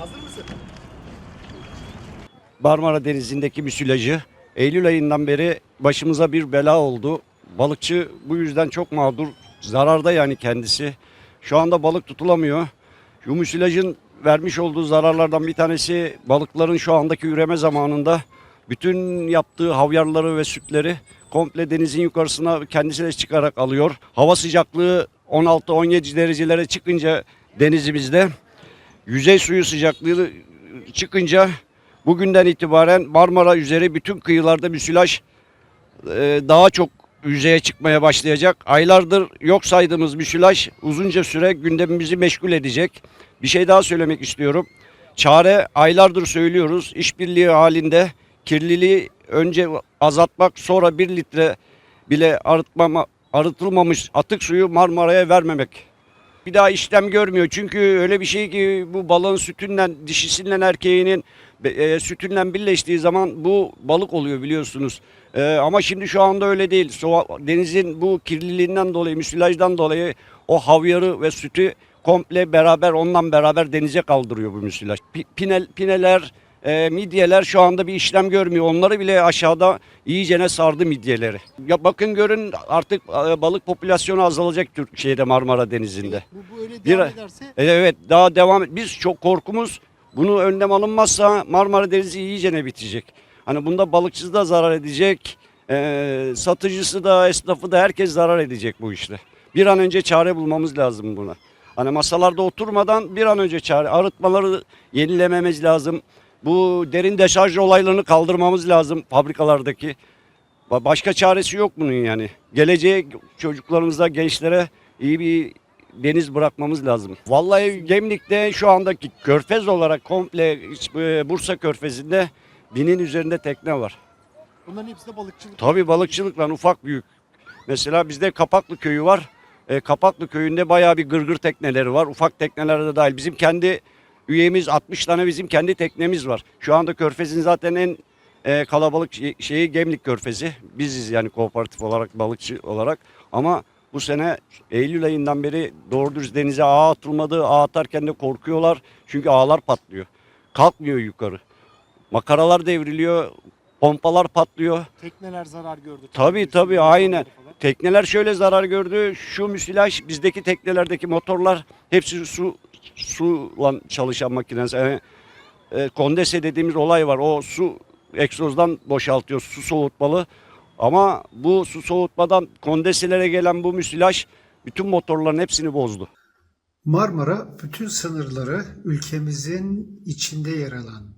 Hazır mısın? Marmara Denizi'ndeki müsilajı Eylül ayından beri başımıza bir bela oldu. Balıkçı bu yüzden çok mağdur. Zararda yani kendisi. Şu anda balık tutulamıyor. Şu müsilajın vermiş olduğu zararlardan bir tanesi balıkların şu andaki üreme zamanında bütün yaptığı havyarları ve sütleri komple denizin yukarısına kendisi de çıkarak alıyor. Hava sıcaklığı 16-17 derecelere çıkınca denizimizde yüzey suyu sıcaklığı çıkınca bugünden itibaren Marmara üzeri bütün kıyılarda müsilaj e, daha çok yüzeye çıkmaya başlayacak. Aylardır yok saydığımız müsilaj uzunca süre gündemimizi meşgul edecek. Bir şey daha söylemek istiyorum. Çare aylardır söylüyoruz. İşbirliği halinde kirliliği önce azaltmak sonra bir litre bile arıtmama, arıtılmamış atık suyu Marmara'ya vermemek. Bir daha işlem görmüyor. Çünkü öyle bir şey ki bu balığın sütünden, dişisinden erkeğinin e, sütünden birleştiği zaman bu balık oluyor biliyorsunuz. E, ama şimdi şu anda öyle değil. Soğa- denizin bu kirliliğinden dolayı, müsilajdan dolayı o havyarı ve sütü komple beraber ondan beraber denize kaldırıyor bu müsilaj. Pi- Pinel, pineler, e, midyeler şu anda bir işlem görmüyor. Onları bile aşağıda iyicene sardı midyeleri. Ya bakın görün artık e, balık popülasyonu azalacak Türkiye'de Marmara Denizi'nde. Bu, bu öyle Bir devam ay- ederse E, Evet daha devam. Biz çok korkumuz bunu önlem alınmazsa Marmara Denizi iyicene bitecek. Hani bunda balıkçısı da zarar edecek. e, satıcısı da esnafı da herkes zarar edecek bu işte. Bir an önce çare bulmamız lazım buna. Hani masalarda oturmadan bir an önce çare arıtmaları yenilememiz lazım. Bu derin deşarj olaylarını kaldırmamız lazım fabrikalardaki. Ba- Başka çaresi yok bunun yani. Geleceğe çocuklarımıza, gençlere iyi bir deniz bırakmamız lazım. Vallahi Gemlik'te şu andaki körfez olarak komple e, Bursa körfezinde binin üzerinde tekne var. bunların hepsi de balıkçılık. Tabii balıkçılıkla ufak büyük. Mesela bizde Kapaklı köyü var. E, Kapaklı köyünde bayağı bir gırgır tekneleri var. Ufak tekneler de dahil. Bizim kendi üyemiz 60 tane bizim kendi teknemiz var. Şu anda Körfez'in zaten en e, kalabalık şey- şeyi Gemlik Körfezi. Biziz yani kooperatif olarak, balıkçı olarak. Ama bu sene Eylül ayından beri doğru düz denize ağ atılmadı. Ağ atarken de korkuyorlar. Çünkü ağlar patlıyor. Kalkmıyor yukarı. Makaralar devriliyor. Pompalar patlıyor. Tekneler zarar gördü. Tabii, tabii, üstünde aynen. Tekneler şöyle zarar gördü. Şu müsilaj bizdeki teknelerdeki motorlar hepsi su sula çalışan makineler. Yani, e, kondese dediğimiz olay var. O su egzozdan boşaltıyor. Su soğutmalı. Ama bu su soğutmadan kondeselere gelen bu müsilaj bütün motorların hepsini bozdu. Marmara bütün sınırları ülkemizin içinde yer alan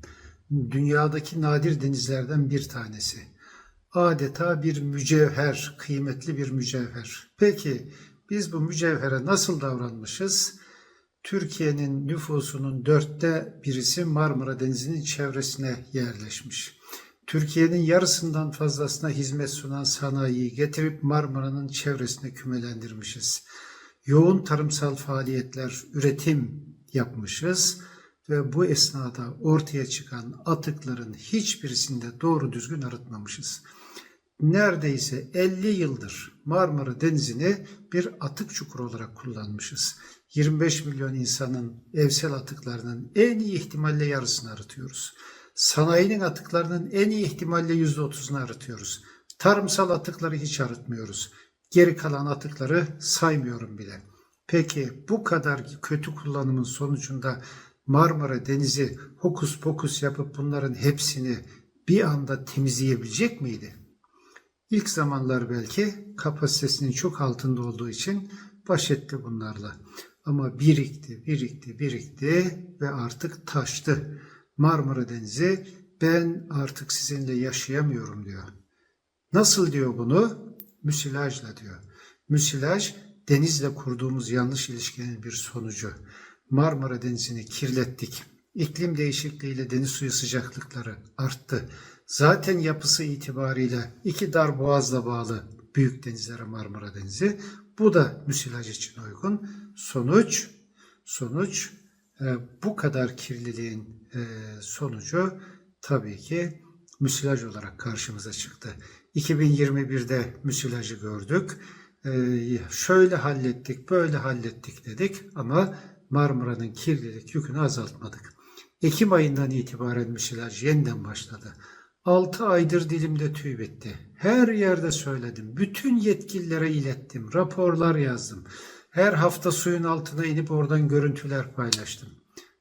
dünyadaki nadir denizlerden bir tanesi. Adeta bir mücevher, kıymetli bir mücevher. Peki biz bu mücevhere nasıl davranmışız? Türkiye'nin nüfusunun dörtte birisi Marmara Denizi'nin çevresine yerleşmiş. Türkiye'nin yarısından fazlasına hizmet sunan sanayiyi getirip Marmara'nın çevresine kümelendirmişiz yoğun tarımsal faaliyetler, üretim yapmışız ve bu esnada ortaya çıkan atıkların hiçbirisinde doğru düzgün arıtmamışız. Neredeyse 50 yıldır Marmara Denizi'ni bir atık çukuru olarak kullanmışız. 25 milyon insanın evsel atıklarının en iyi ihtimalle yarısını arıtıyoruz. Sanayinin atıklarının en iyi ihtimalle %30'unu arıtıyoruz. Tarımsal atıkları hiç arıtmıyoruz. Geri kalan atıkları saymıyorum bile. Peki bu kadar kötü kullanımın sonucunda Marmara Denizi hokus pokus yapıp bunların hepsini bir anda temizleyebilecek miydi? İlk zamanlar belki kapasitesinin çok altında olduğu için baş etti bunlarla. Ama birikti, birikti, birikti ve artık taştı. Marmara Denizi ben artık sizinle yaşayamıyorum diyor. Nasıl diyor bunu? Müsilajla diyor. Müsilaj denizle kurduğumuz yanlış ilişkinin bir sonucu. Marmara Denizi'ni kirlettik. İklim değişikliğiyle deniz suyu sıcaklıkları arttı. Zaten yapısı itibariyle iki dar boğazla bağlı büyük denizlere Marmara Denizi. Bu da müsilaj için uygun. Sonuç, sonuç e, bu kadar kirliliğin e, sonucu tabii ki müsilaj olarak karşımıza çıktı. 2021'de müsilajı gördük. Ee, şöyle hallettik, böyle hallettik dedik ama Marmara'nın kirlilik yükünü azaltmadık. Ekim ayından itibaren müsilaj yeniden başladı. 6 aydır dilimde tüy bitti. Her yerde söyledim. Bütün yetkililere ilettim. Raporlar yazdım. Her hafta suyun altına inip oradan görüntüler paylaştım.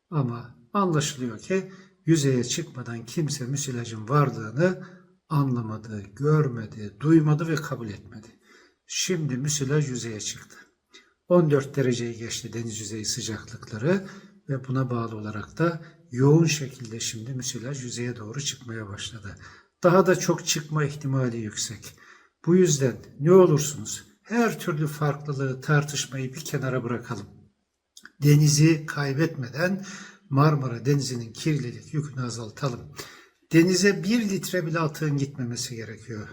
Ama anlaşılıyor ki yüzeye çıkmadan kimse müsilajın varlığını anlamadı, görmedi, duymadı ve kabul etmedi. Şimdi müsilaj yüzeye çıktı. 14 dereceyi geçti deniz yüzeyi sıcaklıkları ve buna bağlı olarak da yoğun şekilde şimdi müsilaj yüzeye doğru çıkmaya başladı. Daha da çok çıkma ihtimali yüksek. Bu yüzden ne olursunuz her türlü farklılığı tartışmayı bir kenara bırakalım. Denizi kaybetmeden Marmara Denizi'nin kirlilik yükünü azaltalım. Denize bir litre bile atığın gitmemesi gerekiyor.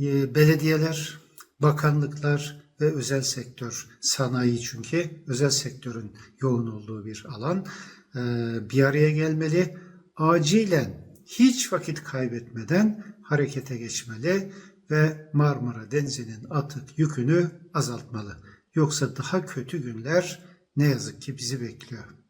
Ee, Belediyeler, bakanlıklar ve özel sektör, sanayi çünkü özel sektörün yoğun olduğu bir alan ee, bir araya gelmeli. Acilen hiç vakit kaybetmeden harekete geçmeli ve Marmara Denizi'nin atık yükünü azaltmalı. Yoksa daha kötü günler ne yazık ki bizi bekliyor.